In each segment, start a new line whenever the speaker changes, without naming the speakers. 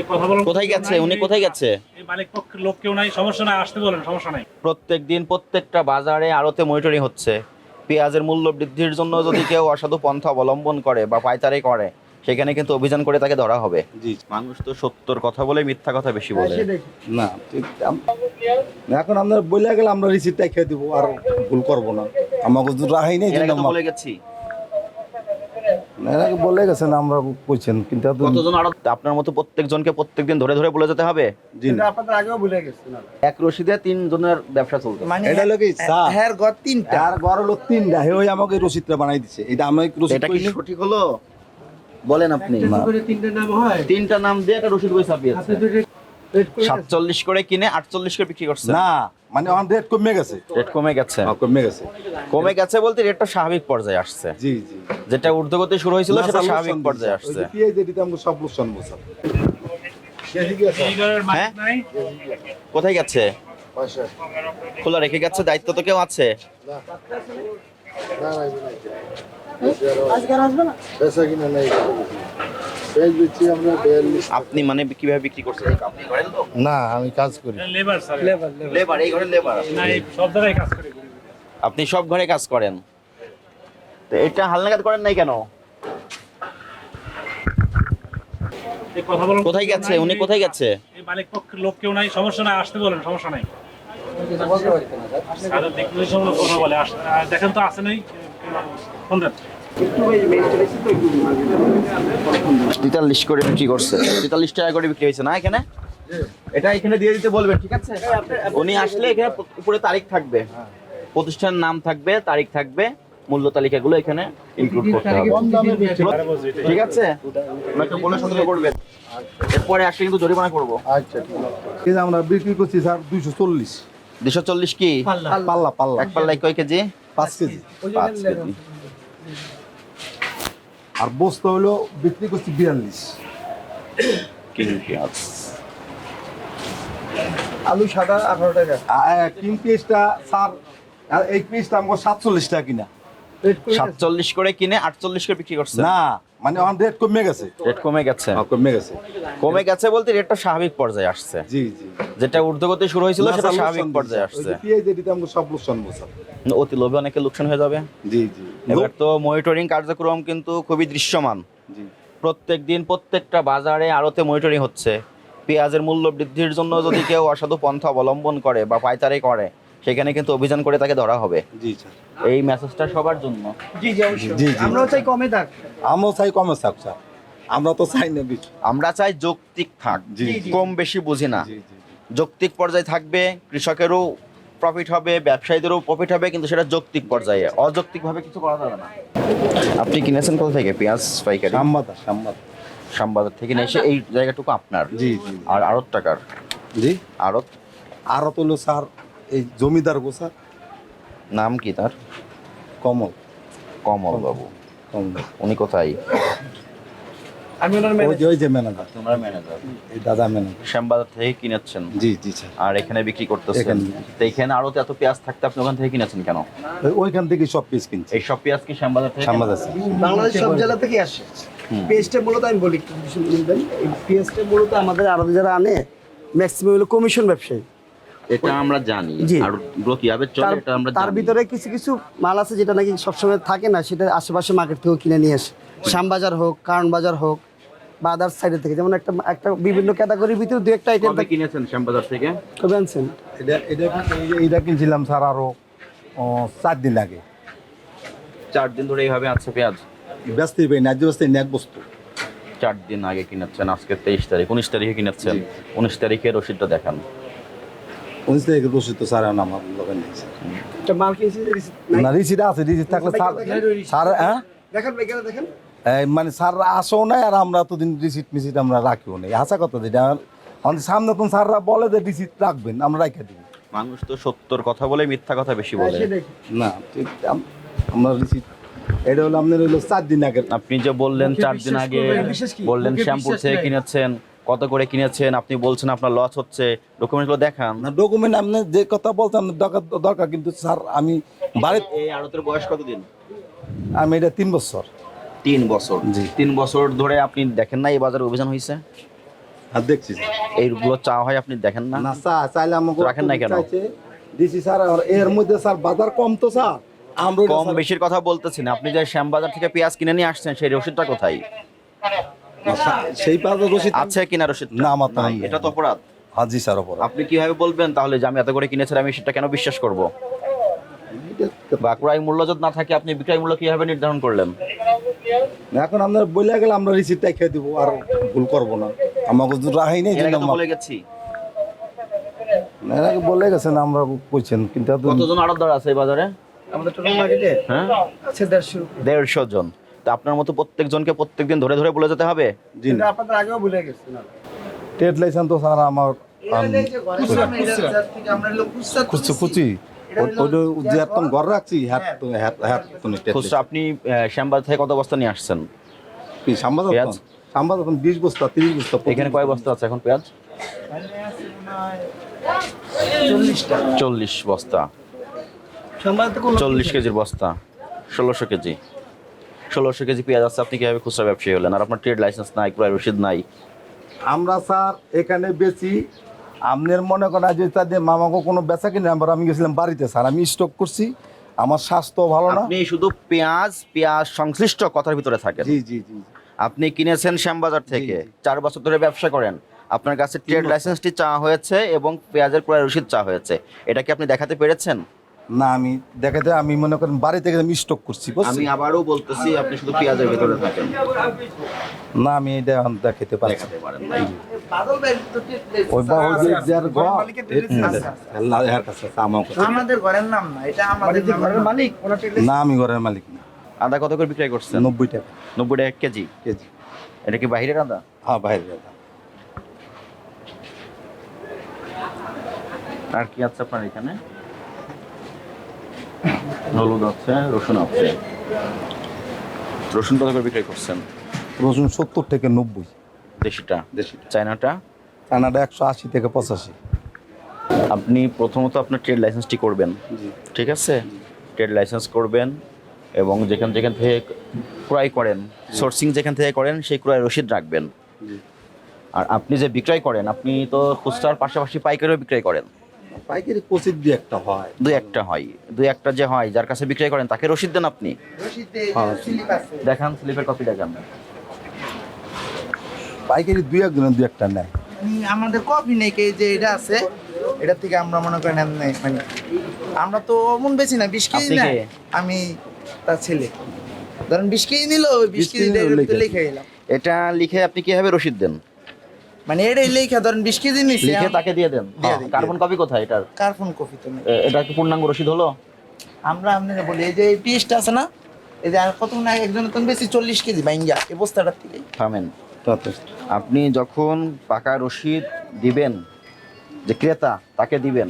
এই কথা বলার
কোথায় গেছে? উনি কোথায় গেছে?
মালিক পক্ষের লোক কেউ নাই সমস্যা নাই আসতে বলেন সমস্যা নাই।
প্রত্যেক দিন প্রত্যেকটা বাজারে আড়তে মনিটরিং হচ্ছে। পেঁয়াজের মূল্য বৃদ্ধির জন্য যদি কেউ অসাধু পন্থা অবলম্বন করে বা পাইতারি করে সেখানে কিন্তু অভিযান করে তাকে ধরা হবে।
জি
মানুষ তো সত্যর কথা বলে মিথ্যা কথা বেশি বলে।
না এখন আমরা বলে গেলে আমরা রিসিপ্টটা খেয়ে দিব আর ভুল করব না। আমাকে রাহাই নেই
বলে গেছি।
আগে বলে গেছেন আমরা কইছেন কিন্তু
কতজন আপনার মতো প্রত্যেকজনকে প্রত্যেকদিন ধরে ধরে বলে যেতে হবে?
জি। না।
আপনাদের আগেও ভুলে গেছে না।
এক রশিদে তিন জনের ব্যবসা চলছে
মানে
এটা হলো
হ্যাঁ ঘর তিনটা।
আর বড় লোক তিনটা। হে ওই আমাকে রসিদটা বানাই দিছে। এটা আমি রসিদ
এটা কি সঠিক হলো? বলেন আপনি।
তিনটা নাম হয়।
তিনটা নাম দিয়ে একটা রসিদ বই ছাপিয়েছে। সাতচল্লিশ করে কিনে আটচল্লিশ করে বিক্রি করছে।
না মানে আমার রেট কমে গেছে।
রেট কমে গেছে?
হ্যাঁ, কমে গেছে।
কমে গেছে বলতে রেটটা স্বাভাবিক পর্যায়ে আসছে।
জি জি।
যেটা ঊর্ধ্বগতি শুরু হয়েছিল সেটা স্বাভাবিক পর্যায়ে আসছে।
পিঁয়াজ যেটিতে আমরা সব লোকসান
মালিক
হ্যাঁ? কোথায় গেছে? খোলা রেখে গেছে দায়িত্ব তো কেউ আছে?
আজকে আসবে না
বেচা কিনা নেই। পেঁয়াজ বেচছি আমরা বিয়াল্লিশ
আপনি মানে কীভাবে বিক্রি করছেন? আপনি করেন তো
না আমি কাজ করি।
লেবার স্যার
লেবার লেবার
এই ঘরে লেবার
না এই সব জায়গায় কাজ করে।
আপনি সব ঘরে কাজ করেন। তো এটা হালনাগাদ করেন নাই কেন?
এই কথা বলার
কোথায় গেছে? উনি কোথায় গেছে?
এই মালিক পক্ষের লোক কেউ নাই সমস্যা নাই আসতে বলেন সমস্যা নাই। সারা কথা বলে আস- দেখেন তো আছে নাই? ফোন দেন।
তেতাল্লিশ করে বিক্রি করছে। তেতাল্লিশ টাকা করে বিক্রি হয়েছে না এখানে? এটা এখানে দিয়ে দিতে বলবেন ঠিক আছে? উনি আসলে এখানে উপরে তারিখ থাকবে। প্রতিষ্ঠানের নাম থাকবে তারিখ থাকবে মূল্য তালিকাগুলো এখানে ইনক্লুড করতে হবে। ঠিক আছে? ওনাকে বলে সঙ্গে করবেন। এরপরে আসলে কিন্তু জরিমানা করব।
আচ্ছা ঠিক আছে।
আমরা বিক্রি করছি স্যার দুইশো চল্লিশ।
দুশো চল্লিশ কি?
পাল্লা। পাল্লা
এক পাল্লাই কয় কেজি?
পাঁচ কেজি।
পাঁচ কেজি।
আর বস্তা হলো বিক্রি করছি বিয়াল্লিশ।
আলু সাদা আঠারো টাকা।
কিং পিসটা স্যার আর এই পিসটা আমাকে সাতচল্লিশ টাকা কিনা।
সাতচল্লিশ করে কিনে আটচল্লিশ করে বিক্রি করছে?
না মানে আমার রেট কমে গেছে।
রেট কমে গেছে?
হ্যাঁ, কমে গেছে।
কমে গেছে বলতে রেটটা স্বাভাবিক পর্যায়ে আসছে।
জি জি।
যেটা ঊর্ধ্বগতি শুরু হয়েছিল সেটা স্বাভাবিক পর্যায়ে আসছে।
পিঁয়াজ যেটিতে আমরা সব লোকসান বলছি
অতি লোভে অনেকে লোকসান হয়ে যাবে।
জি জি।
এবার তো মনিটরিং কার্যক্রম কিন্তু খুবই দৃশ্যমান।
জি।
প্রত্যেক দিন প্রত্যেকটা বাজারে আড়তে মনিটরিং হচ্ছে। পেঁয়াজের মূল্য বৃদ্ধির জন্য যদি কেউ অসাধু পন্থা অবলম্বন করে বা পাইতারি করে সেখানে কিন্তু অভিযান করে তাকে ধরা হবে।
জি স্যার
এই মেসেজটা সবার জন্য।
জি জি অবশ্যই।
জি, জি।
আমরাও চাই কমে থাক।
আমরাও চাই কমে থাক স্যার। আমরা তো চাই না বেশি
আমরা চাই যৌক্তিক থাক।
জি, জি।
কম বেশি বুঝি না।
জি জি
যৌক্তিক পর্যায়ে থাকবে কৃষকেরও প্রফিট হবে ব্যবসায়ীদেরও প্রফিট হবে কিন্তু সেটা যৌক্তিক পর্যায়ে। অযৌক্তিকভাবে কিছু করা যাবে না। আপনি কিনেছেন কোথা থেকে? পেঁয়াজ পাইকারি?
সাম্বাদা সাম্বাদা
শ্যামবাজার থেকে নিয়ে এসে এই জায়গাটুকু আপনার।
জি জি।
আর আড়ত টাকার?
জি।
আড়ত?
আরও তো হলো স্যার এই জমিদার গো স্যার
নাম কি তার?
কমল।
কমল বাবু।
কমল।
উনি কোথায়?
আমি ওনার
ওই যে ওই যে ম্যানেজার
তোমার ম্যানেজার
এই দাদা ম্যানেজার
শ্যামবাজার থেকে কিনেছেন?
জি জি স্যার।
আর এখানে বিক্রি করতেছেন?
এখানে।
তো এখানে আরও এত পেঁয়াজ থাকতে আপনি ওখান থেকে কিনেছেন কেন?
ওইখান থেকে সব পিস কিনছি।
এই সব পেঁয়াজ কি শ্যামবাজার থেকে?
স্যার।
বাংলাদেশ সব জেলা থেকে আসে। পেস্টটা মূলত আমি বলি একটু কিছু বলবেন এই পেস্টটা মূলত আমাদের আরও যারা আনে ম্যাক্সিমাম হলো কমিশন ব্যবসায়ী।
এটা আমরা জানি আর গ্রো কীভাবে চলে এটা আমরা
তার ভিতরে কিছু কিছু মাল আছে যেটা নাকি সবসময় থাকে না সেটা আশেপাশে মার্কেট থেকেও কিনে নিয়ে আসে। শ্যামবাজার হোক কারণ বাজার হোক বা আদার্স সাইডের থেকে যেমন একটা একটা বিভিন্ন ক্যাটাগরির ভিতরে দু একটা আইটেম
কবে কিনেছেন শ্যামবাজার থেকে?
কবে আনছেন?
এটা এটা এইটা কিনছিলাম স্যার আরও ও, চার দিন আগে।
চার দিন ধরে এইভাবে আছে পেঁয়াজ?
ব্যস্ত পাই ন্যায্য ব্যস্ত এক বস্তু।
চার দিন আগে কিনেছেন আজকে তেইশ তারিখ উনিশ তারিখে কিনেছেন। উনিশ তারিখে রসিদটা দেখান।
উনিশ তারিখে রসিদ তো স্যার আমার লোকের নেই না রিসিট আছে রিসিট থাকলে স্যার স্যার হ্যাঁ
দেখেন দেখেন
মানে স্যার আসেও নাই আর আমরা তো দিন রিসিট মিসিট আমরা রাখিও নাই আশা কথা যেটা আমাদের সামনে তো স্যাররা বলে যে রিসিট রাখবেন আমরা রাখা দিব
মানুষ তো সত্যর কথা বলে মিথ্যা কথা বেশি বলে
না ঠিক আমরা রিসিট এটা হলো আপনার হলো চার দিন আগে
আপনি যে বললেন চার দিন আগে? বললেন শ্যামপুর থেকে কিনেছেন কত করে কিনেছেন? আপনি বলছেন আপনার লস হচ্ছে। ডকুমেন্টগুলো দেখান।
না ডকুমেন্ট আপনি যে কথা বলছেন দরকার দরকার। কিন্তু স্যার আমি বাড়িতে
এই আড়তের বয়স কতদিন?
আমি এটা তিন বছর।
তিন বছর।
জি।
তিন বছর ধরে আপনি দেখেন না এই বাজারে অভিযান হয়েছে
আর দেখছি। স্যার।
এইগুলো চা হয় আপনি দেখেন না?
না স্যার চাইলে আমাকে
রাখেন নাই কেন?
চাইছে। দিছি স্যার আর এর মধ্যে স্যার বাজার কম তো স্যার। আমরা
কম বেশির কথা বলতেছি না। আপনি যে শ্যামবাজার থেকে পেঁয়াজ কিনে নিয়ে আসছেন সেই রসিদটা কোথায়?
না, সেই বাজার রসিদ
আছে কিনা রসিদ?
না, আমার
নাই। এটা তো অপরাধ।
হাজি স্যার ওপর
আপনি কীভাবে বলবেন তাহলে যে আমি এত করে কিনেছিলাম আমি সেটা কেন বিশ্বাস করব? বা ক্রয় মূল্য যদি না থাকে আপনি বিক্রয় মূল্য কীভাবে নির্ধারণ করলেন?
এখন আমরা বলে গেলে আমরা রিসিপ্টটা খেয়ে দিব আর ভুল করব না। আমাকে যদি রাখাই নেই
বলে গেছি।
এর আগে বলে গেছেন আমরা কইছেন কিন্তু
কতজন আড়তদার আছে এই বাজারে?
আমাদের টোটাল মার্কেটে
হ্যাঁ?
আছে দেড়শো
দেড়শো জন। তা আপনার মতো প্রত্যেকজনকে প্রত্যেকদিন ধরে ধরে বলে যেতে হবে?
জি। না
আপনাদের আগেও ভুলে গেছি না।
ট্রেড লাইসেন্স তো স্যার আমার খুচু খুচি রাখছি হ্যাঁ। হ্যাঁ হ্যাঁ
খুচরা আপনি আহ, শ্যামবাজার থেকে কত বস্তা নিয়ে আসছেন?
এখন বিশ বস্তা তিরিশ বস্তা
এখানে কয় বস্তা আছে এখন পেঁয়াজ?
চল্লিশটা।
চল্লিশ বস্তা। চল্লিশ কেজির বস্তা ষোলোশো কেজি। ষোলোশো কেজি পেঁয়াজ আছে আপনি কীভাবে খুচরা ব্যবসায়ী হলেন? আর আপনার ট্রেড লাইসেন্স নাই ক্রয় রসিদ নাই।
আমরা স্যার এখানে বেশি আপনার মনে করেন যে তাদের মামাকে কোনো বেচা কিনে আবার আমি গেছিলাম বাড়িতে স্যার আমি স্টক করছি। আমার স্বাস্থ্য ভালো না।
আপনি শুধু পেঁয়াজ পেঁয়াজ সংশ্লিষ্ট কথার ভিতরে থাকেন।
জি জি জি
আপনি কিনেছেন শ্যামবাজার থেকে চার বছর ধরে ব্যবসা করেন। আপনার কাছে ট্রেড লাইসেন্সটি চাওয়া হয়েছে এবং পেঁয়াজের ক্রয় রসিদ চাওয়া হয়েছে। এটা কি আপনি দেখাতে পেরেছেন?
না আমি দেখাতে আমি মনে করেন বাড়ি থেকে আমি স্টক করছি
আমি আবারও বলতেছি আপনি শুধু পেঁয়াজের ভিতরে থাকেন।
না আমি এটা এখন দেখাতে পারছি
দেখাতে পারেন। নাই
ওই বা যার ঘর আল্লাহ এর কাছে আমার
আমাদের ঘরের নাম না এটা আমাদের
ঘরের মালিক?
না আমি ঘরের মালিক না।
আদা কত করে বিক্রয় করছেন?
নব্বই টাকা।
নব্বই টাকা কেজি?
কেজি।
এটা কি বাহিরের আদা?
হ্যাঁ বাইরে দাদা
আর কি আছে আপনার এখানে? হলুদ আছে রসুন আছে। রসুন কত করে বিক্রয় করছেন?
রসুন সত্তর থেকে নব্বই।
দেশিটা?
দেশি
চায়নাটা?
চানাটা একশো আশি থেকে পঁচাশি।
আপনি প্রথমত আপনার ট্রেড লাইসেন্সটি করবেন। ঠিক আছে? ট্রেড লাইসেন্স করবেন এবং যেখান যেখান থেকে ক্রয় করেন সোর্সিং যেখান থেকে করেন সেই ক্রয় রসিদ রাখবেন। আর আপনি যে বিক্রয় করেন আপনি তো খুচরার পাশাপাশি পাইকারিও বিক্রয় করেন।
পাইকারি একটা হয়।
দুই একটা হয়। দুই একটা যে হয় যার কাছে বিক্রয় করেন তাকে রসিদ দেন আপনি।
হ্যাঁ।
স্লিপ আছে।
দেখান স্লিপের কপি দেখান
পাইকারি দুই একজনের একটা নেয়।
আমাদের কফি নেই কে যে এটা আছে এটা থেকে আমরা মনে করেন মানে আমরা তো অমন বেশি না বিশ কেজি না আমি তার ছেলে। ধরেন বিশ কেজি নিল বিশ কেজি
লিখে।
লিখে এলাম
এটা লিখে আপনি কীভাবে রসিদ দেন?
মানে এটাই লেখা ধরেন বিশ কেজি নিছি
লিখে তাকে দিয়ে দেন। কার্বন কপি কোথায় এটার?
কার্বন কফি তো
এটা কি পূর্ণাঙ্গ রসিদ হলো?
আমরা আপনারা বলি এই যে এই পিসটা আছে না এই যে আর কত না একজনের তো বেশি চল্লিশ কেজি বাইঙ্গা এই বস্তাটার থেকে।
থামেন। আপনি যখন পাকা রসিদ দিবেন যে ক্রেতা তাকে দিবেন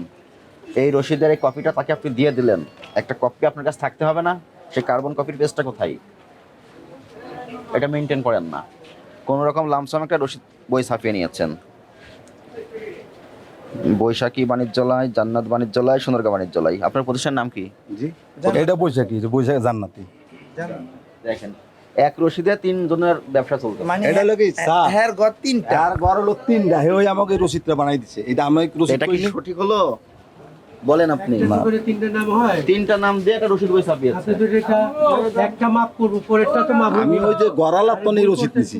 এই রসিদের এই কপিটা তাকে আপনি দিয়ে দিলেন একটা কপি আপনার কাছে থাকতে হবে না সেই কার্বন কপির পেজটা কোথায়? এটা মেনটেন করেন না। কোন রকম লামসাম একটা রসিদ বই ছাপিয়ে নিয়েছেন। বৈশাখী বাণিজ্যালয় জান্নাত বাণিজ্যালয় সোনারগাঁ বাণিজ্যালয়। আপনার প্রতিষ্ঠানের নাম কি?
জি। এটা বৈশাখী যে বৈশাখী জান্নাতি।
দেখেন এক রসিদে তিন জনের ব্যবসা চলতো
মানে
এটা হলো কি, চা।
হ্যাঁ ঘর তিনটা।
আর বড় লোক তিনটা। হে ওই আমাকে রসিদটা বানাই দিছে। এটা আমি রসিদ
এটা কি সঠিক হলো? বলেন আপনি।
তিনটে নাম হয়।
তিনটা নাম দিয়ে একটা রসিদ বই ছাপিয়েছে
আপনি তো এটা একটা মাপ করব পরেরটা তো মাপ
আমি ওই যে রসিদ নিছি।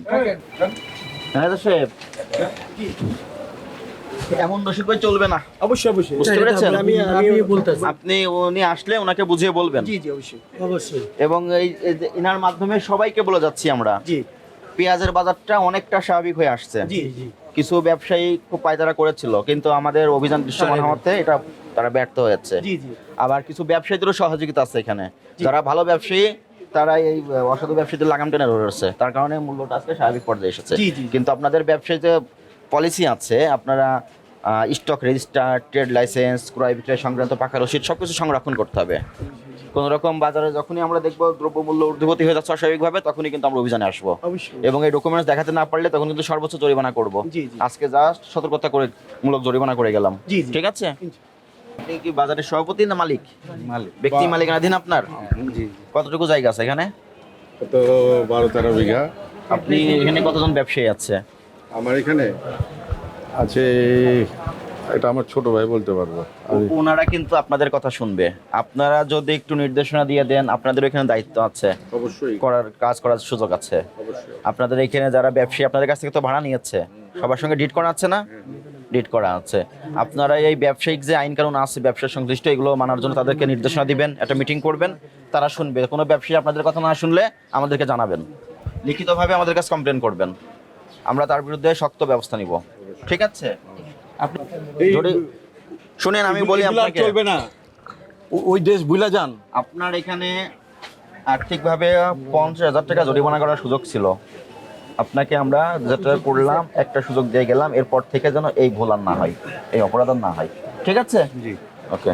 ম্যানেজার সাহেব। এমন রসিদ বই চলবে না।
অবশ্যই অবশ্যই।
বুঝতে পেরেছেন?
আমি আমি বলতেছি।
আপনি উনি আসলে ওনাকে বুঝিয়ে বলবেন।
জি জি অবশ্যই।
অবশ্যই।
এবং এই ইনার মাধ্যমে সবাইকে বলে যাচ্ছি আমরা।
জি।
পেঁয়াজের বাজারটা অনেকটা স্বাভাবিক হয়ে আসছে। কিছু ব্যবসায়ী খুব পায়তারা করেছিল কিন্তু আমাদের অভিযান দৃশ্যমান হওয়াতে এটা তারা ব্যর্থ হয়েছে আবার কিছু ব্যবসায়ীদেরও সহযোগিতা আছে এখানে। যারা ভালো ব্যবসায়ী তারা এই অসাধু ব্যবসায়ীদের লাগাম টেনে ধরেছে তার কারণে মূল্যটা আজকে স্বাভাবিক পর্যায়ে এসেছে। কিন্তু আপনাদের ব্যবসায়ী যে পলিসি আছে আপনারা স্টক রেজিস্টার ট্রেড লাইসেন্স ক্রয় বিক্রয় সংক্রান্ত পাকা রসিদ সব কিছু সংরক্ষণ করতে হবে। কোন রকম বাজারে যখনই আমরা দেখব দ্রব্যমূল্য ঊর্ধ্বগতি হয়ে যাচ্ছে অস্বাভাবিকভাবে তখনই কিন্তু আমরা অভিযানে আসব।
অবশ্যই।
এবং এই ডকুমেন্টস দেখাতে না পারলে তখন কিন্তু সর্বোচ্চ জরিমানা করব। আজকে জাস্ট সতর্কতা করে মূলক জরিমানা করে গেলাম। ঠিক আছে? আপনি কি বাজারের সভাপতি না মালিক?
মালিক।
ব্যক্তি মালিকানাধীন আপনার?
জি
কতটুকু জায়গা আছে এখানে?
তো বারো তেরো বিঘা।
আপনি এখানে কতজন ব্যবসায়ী আছে?
আমার এখানে আছে এটা আমার ছোট ভাই বলতে পারব।
ওনারা কিন্তু আপনাদের কথা শুনবে। আপনারা যদি একটু নির্দেশনা দিয়ে দেন আপনাদের এখানে দায়িত্ব আছে।
অবশ্যই।
করার কাজ করার সুযোগ আছে।
অবশ্যই।
আপনাদের এখানে যারা ব্যবসায়ী আপনাদের কাছ থেকে তো ভাড়া নিয়েছে। সবার সঙ্গে ডিট করা আছে না? ডিট করা আছে। আপনারা এই ব্যবসায়িক যে আইন কানুন আছে ব্যবসা সংশ্লিষ্ট এগুলো মানার জন্য তাদেরকে নির্দেশনা দিবেন একটা মিটিং করবেন তারা শুনবে। কোনো ব্যবসায়ী আপনাদের কথা না শুনলে আমাদেরকে জানাবেন। লিখিতভাবে আমাদের কাছে কমপ্লেন করবেন। আমরা তার বিরুদ্ধে শক্ত ব্যবস্থা নিব। ঠিক আছে? আপনি শুনেন আমি বলি আপনাকে।
চলবে না। ওই দেশ ভুলা যান।
আপনার এখানে আর্থিকভাবে পঞ্চাশ হাজার টাকা জরিমানা করার সুযোগ ছিল। আপনাকে আমরা যেটা করলাম একটা সুযোগ দিয়ে গেলাম এরপর থেকে যেন এই ভোলার না হয় এই অপরাধ না হয়। ঠিক আছে? জি। ওকে।